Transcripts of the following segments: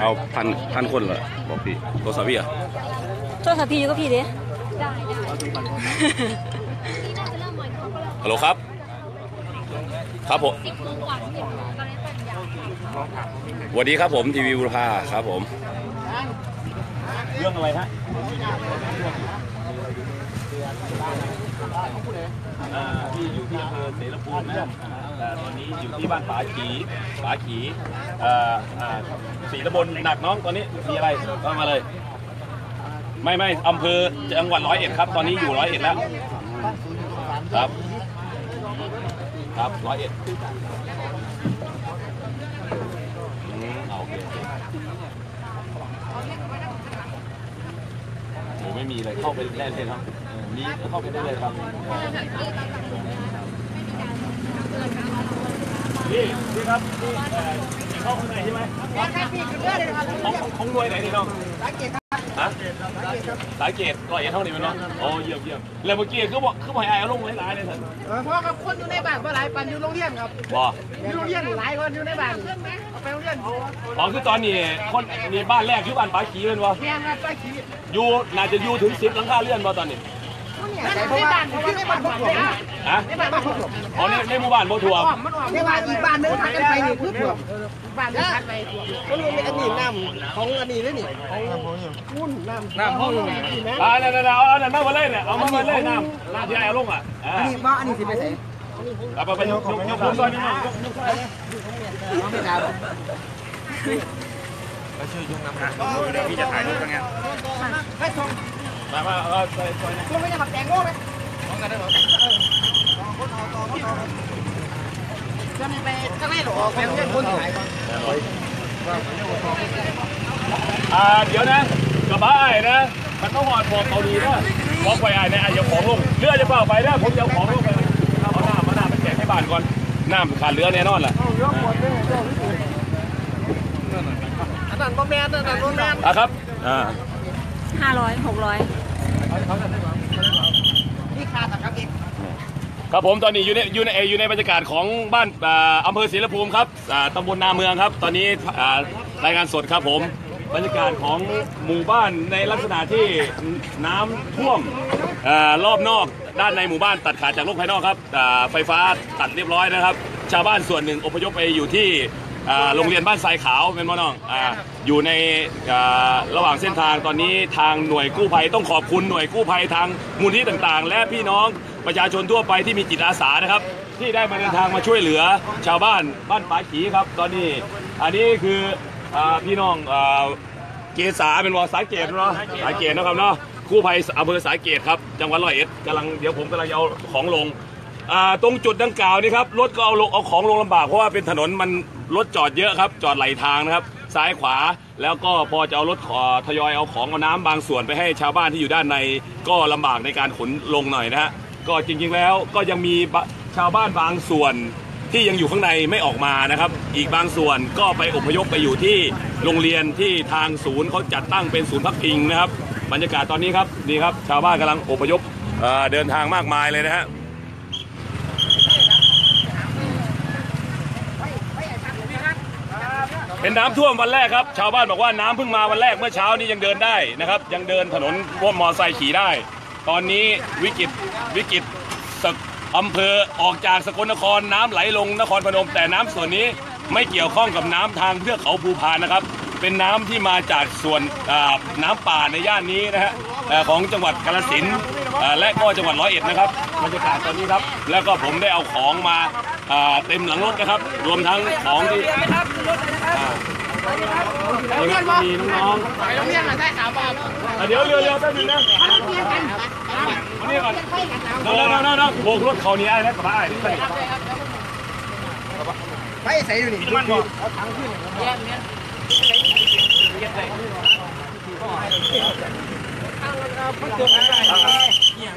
เอาพันพันคนเหรอบอกพี่โทรศัพท์พี่เหรอะโทรศัพท์พี่อยู่ก็พี่เด้ฮัลโหลครับ ครับผมสวัสดีครับผมทีวีบุรพาครับผม เรื่องอะไรฮะพี่อยู่ที่อำเภอเสรภูมินะอ่า ตอนนี้อยู่ที่บ้านป๋าขีป๋าขีสีตำบลหนักน้องตอนนี้มีอะไรก็มาเลย ไม่ไม่อำเภอจังหวัดร้อยเอ็ดครับ ตอนนี้อยู่ร้อยเอ็ดแล้วครับ ครับร้อยเอ็ดเอาโอเคโอ้ไม่มีเลยเข้าไปได้เลยครับมีเข้าไปได้เลยครับ นี่นี่ครับนี่เอ่อเข้าข้างในใช่ไหมของของรวยไหนนี่น้องฮะสายเกตร้อยเอ็ดเท่านี้ไหมเนาะโอ้เยี่ยมเยี่ยมแล้วเมื่อกี้คือบอกคือบอกให้อายเอาลงไว้หลายเลยท่านเออเพราะกับคนอยู่ในบ้านเมื่อหลายปันอยู่โรงเรียนครับบอกอยู่โรงเรียนหลายคนอยู่ในบ้านเอาไปโรงเรียนอ๋อคือตอนนี้คนนี่บ้านแรกคือบ้านป๋าขีเป็นวะเรียนครับไปขี่อยู่น่าจะอยู่ถึงสิบหลังคาเรือนบ่ตอนนี้ ในบ้านเพราะว่าในบ้านพวกผมฮะในบ้านพวกผมอ๋อในในหมู่บ้านบ่ท่วมมันออกในบ้านอีกบ้านนึงทางกันไปนี่คือผมบ้านนึงทางไปก็รู้ในอันนี้น้ำของอันนี้ด้วยนี่ของนุ่นน้ำน้ำห้องนี่นะอ่านั่นๆๆเอาอันนั้นมาเลยเนี่ยเอามาเลยน้ำน้ำที่ไอ้เอาลงอะอ่าอันนี้ว่าอันนี้สิไปใส่เอาไปไปยกยกยกยกซอยนี่ยกยกซอยนะไม่ได้พี่จะถ่ายรูปตรงเนี้ยให้ส่ง มามาเอาซอยซอยนะส่งไม่ได้ขับแตงโง่ไหมจะไปข้างในหรอไปโรงเรียนคนถ่ายก่อนอ่าเดี๋ยวนะกระบะไอ้นะมันต้องหอดพอเกาหลีนะพอไปไอ้เนี่ยอ้จะของลงเรือจะเปล่าไปนะผมจะเอาของลงไปเอาหน้ามาหน้าไปแจกให้บ้านก่อนน้ำขาดเรือแน่นอนแหละอันนั้นบ่แมนอันนั้นบ่แมนอะครับอ่า ห้าร้อยหกร้อยนี่ขาดนะครับอีกครับผมตอนนี้อยู่ในอยู่ในเอ่ออยู่ในบรรยากาศของบ้านอ่าอำเภอศรีละภูมิครับอ่าตำบลนาเมืองครับ ตอนนี้อ่ารายงานสดครับผมบรรยากาศของหมู่บ้านในลักษณะที่น้ำท่วมอารอบนอกด้านในหมู่บ้านตัดขาดจากโลกภายนอกครับอ่าไฟฟ้าตัดเรียบร้อยนะครับ ชาวบ้านส่วนหนึ่งอพยพไปอยู่ที่ อ่าโรงเรียนบ้านทรายขาวเป็นมอน้องอาอยู่ในอ่าระหว่างเส้นทางตอนนี้ทางหน่วยกู้ภัยต้องขอบคุณหน่วยกู้ภัยทางมูลที่ต่างๆ และพี่น้องประชาชนทั่วไปที่มีจิตอาสานะครับ ที่ได้มาเดินทางมาช่วยเหลือชาวบ้านบ้านปาขีครับ ตอนนี้อันนี้คืออาพี่น้องอาเกษาเป็นวอสายเกตเนาะสายเกตนะครับเนาะกู้ภัยอำเภอสายเกตครับจังหวัดร้อยเอ็ดกำลังเดี๋ยวผมกำลังจะเอาของลงอ่าตรงจุดดังกล่าวนี่ครับรถก็เอาลงเอาของลงลำบากเพราะว่าเป็นถนนมัน รถจอดเยอะครับ จอดไหลทางนะครับ ซ้ายขวาแล้วก็พอจะเอารถขอทยอยเอาของเอาน้ำบางส่วนไปให้ชาวบ้านที่อยู่ด้านใน ก็ลำบากในการขนลงหน่อยนะฮะก็จริงๆแล้วก็ยังมีชาวบ้านบางส่วนที่ยังอยู่ข้างในไม่ออกมานะครับ อีกบางส่วนก็ไปอพยพไปอยู่ที่โรงเรียนที่ทางศูนย์เขาจัดตั้งเป็นศูนย์พักพิงนะครับ บรรยากาศตอนนี้ครับนี่ครับชาวบ้านกำลังอพยพเอ่อเดินทางมากมายเลยนะฮะ เป็นน้ำท่วมวันแรกครับ ชาวบ้านบอกว่าน้ำเพิ่งมาวันแรกเมื่อเช้านี้ยังเดินได้นะครับ ยังเดินถนนร่วมมอไซค์ขี่ได้ ตอนนี้วิกฤตวิกฤตสกอำเภอออกจากสกลนครน้ำไหลลงนครพนม แต่น้ำส่วนนี้ไม่เกี่ยวข้องกับน้ำทางเทือกเขาภูพานนะครับ เป็นน้ำที่มาจากส่วนน้ำป่าในย่านนี้นะฮะของจังหวัดกาฬสินธุ์และก็จังหวัดร้อยเอ็ดนะครับบรรยากาศตอนนี้ครับ แล้วก็ผมได้เอาของมา เต็มหลังรถนะครับ รวมทั้งของที่นี่ครับมีน้องๆไปโรงเรียนมาใช่ขาวบ้านๆอะเดี๋ยวเรือเรือแป๊บนึงนะเอานี่ก่อนเดี๋ยวเดี๋ยวเดี๋ยวเดี๋ยวโบกรถเขานี่ไอ้นะกระบะไอ้นี่ไปใส่ดูนี่มันบอก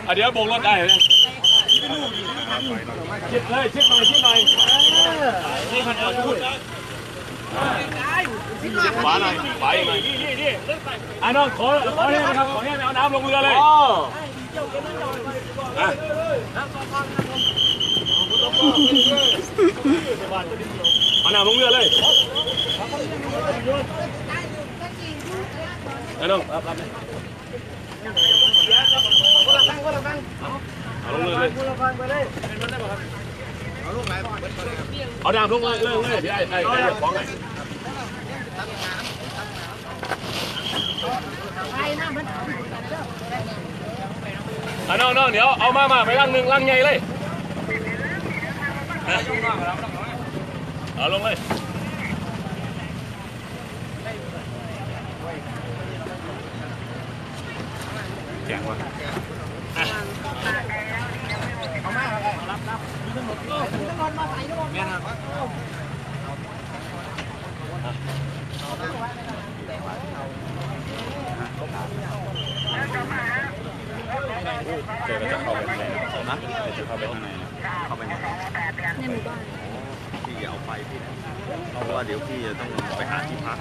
อะเดี๋ยวโบกรถได้เลย ชิดเลยชิดหน่อยชิดหน่อยนี่มันเอาพูดขวาหน่อยขวาอีกหน่อยอะน้องขอขอให้นะครับขอให้เอาน้ำลงเรือเลยเอาน้าลงเรือเลยอ้ยน้องรับรับไหมคนละฟังคน ละฟังเอาลงเลยเลยคนละฟังไปเลยเอาดามลงเลยเลยเลยพี่ไอ้ไอ้ไอ้ของไงอะน้องน้องเดี๋ยวเอามามาไปลังหนึ่งลังใหญ่เลยนะเอาลงเลยแข็งว่ะ เจอก็จะเข้าไปข้างในนะเดี๋ยวจะเข้าไปข้างในนะเข้าไปในในหมู่บ้านพี่อย่าเอาไฟพี่นะเพราะว่าเดี๋ยวพี่จะต้องไปหาที่พัก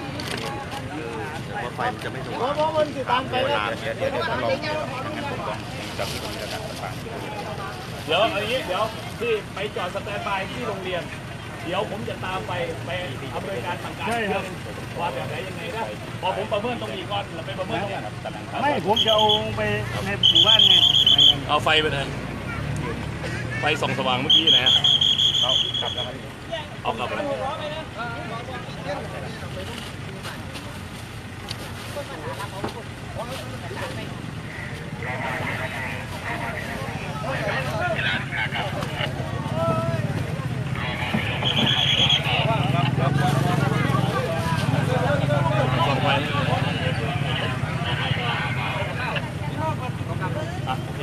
เออแต่ว่าไฟมันจะไม่สว่างราะเวลาเดี๋ยวเดี๋ยวเดี๋ยวถ้าเรองจับที่ตรงนี้กันต่างเดี๋ยวอาอย่างนี้เดี๋ยว ที่ไปจอดสแตนบายที่โรงเรียน เดี๋ยวผมจะตามไปไปอำนวยการสั่งการเรื่องว่าแบบไหนยังไงนะพอผมประเมินตรงนี้ก่อนเราไปประเมินตรงนี้ไม่ผมจะเอาไปในหมู่บ้านไงเอาไฟไปเลยไฟส่องสว่างเมื่อกี้นะฮะเขากลับแล้วครับเอากลับเลย ส่องไฟอะโอเค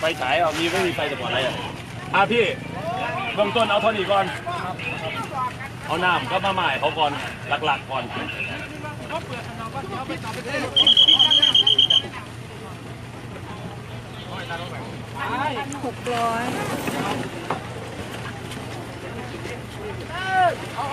ไฟฉายเอามีไม่มีไฟสปอตไลท์อะอะพี่เบื้องต้นเอาเท่านี้ก่อน เอาน้ำก็มาหม่ายเขาก่อนหลักๆก่อน หกร้อยเพรา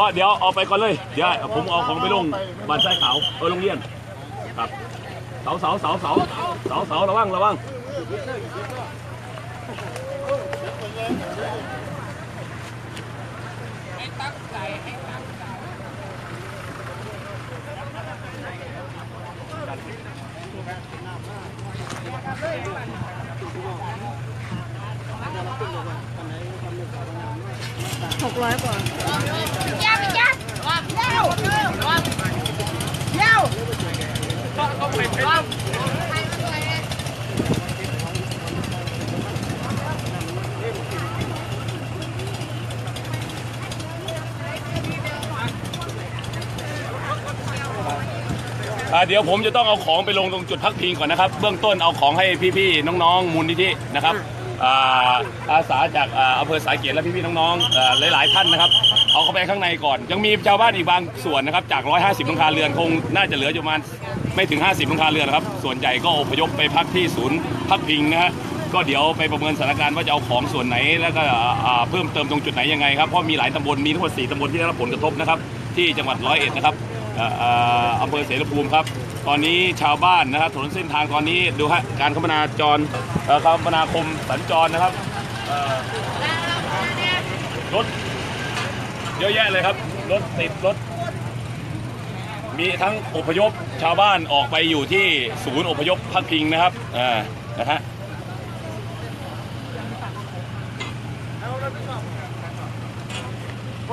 อเดี๋ยวเอาไปก่อนเลย เดี๋ยวผมเอาของไปลงบ้านไส้ขาวเออโรงเรียน ครับ เสาเสาเสาเสาเสาเสาระวังระวัง หกร้อยกว่า อ่า เดี๋ยวผมจะต้องเอาของไปลงตรงจุดพักพิงก่อนนะครับ เบื้องต้นเอาของให้พี่ๆน้องๆมูลนิธินะครับอ่าอาสาจากอ่าอำเภอสายเกตและพี่ๆน้องๆอ่าหลายๆท่านนะครับ เอาเข้าไปข้างในก่อน ยังมีชาวบ้านอีกบางส่วนนะครับจาก 150หลังคาเรือนคงน่าจะเหลืออยู่ประมาณไม่ถึง 50หลังคาเรือนนะครับ ส่วนใหญ่ก็อพยพไปพักที่ศูนย์พักพิงนะฮะก็เดี๋ยวไปประเมินสถานการณ์ว่าจะเอาของส่วนไหนแล้วก็อ่าเพิ่มเติมตรงจุดไหนยังไงครับเพราะมีหลายตำบลมีทั้งหมด4ตำบลที่ได้รับผลกระทบนะครับที่จังหวัดร้อยเอ็ดนะครับเอ่อเอ่ออำเภอเสรภูมิครับ ตอนนี้ชาวบ้านนะครับถนนเส้นทางตอนนี้ดูฮะการคมนาจรเอ่อคมนาคมสัญจรนะครับรถเยอะแยะเลยครับ รถติดรถ มีทั้งอพยพชาวบ้านออกไปอยู่ที่ศูนย์อพยพพักพิงนะครับอ่านะฮะ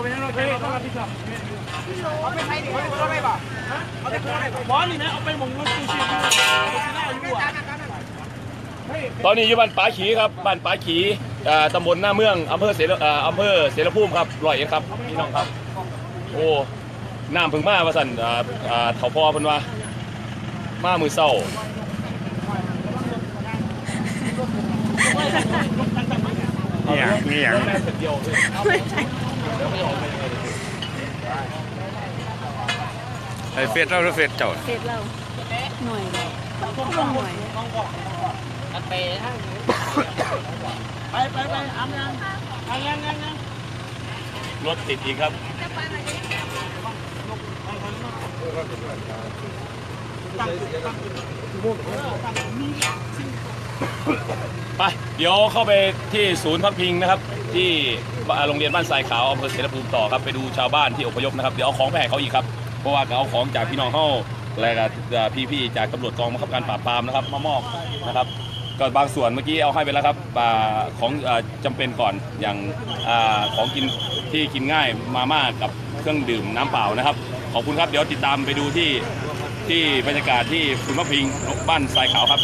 ผมเป็นนักดนตรีต้องรับผิดชอบเอาไปใช้ดิเอาไปบ่เอาไปใช้บ่บอสนี่นะเอาไปหมองรถตู้ชีพอยู่อยู่อะตอนนี้อยู่บ้านป๋าขีครับบ้านป๋าขี่ตำบลหน้าเมืองอำเภอเสรเอ่ออำเภอเสรภูมิครับร้อยเอ็ดครับพี่น้องครับ โอ้น้ำพึ่งมาว่าสันเถาพ่อพิ่นว่ามามือเศร้าเนี่ยเนี่ย ไอเฟสเราหรือเฟสเจ้าเสร็จแล้วหน่วยลงหน่วยไปไปไปอาบน้ำไปยังยังยังรถติดอีกครับไป เดี๋ยวเข้าไปที่ศูนย์พักพิงนะครับที่ โรงเรียนบ้านทรายขาวอำเภอเสรภูมิต่อครับไปดูชาวบ้านที่อพยพนะครับเดี๋ยวเอาของไปให้เขาอีกครับเพราะว่าเขาเอาของจากพี่น้องเฮาและก็พี่ๆจากตำรวจกองบังคับการปราบปรามนะครับมามอบนะครับก็บางส่วนเมื่อกี้เอาให้ไปแล้วครับของอ่าจำเป็นก่อนอย่างของกินที่กินง่ายมาม่ากับเครื่องดื่มน้ำเปล่านะครับ ขอบคุณครับเดี๋ยวติดตามไปดูที่ที่บรรยากาศที่ศูนย์พักพิงบ้านทรายขาวครับ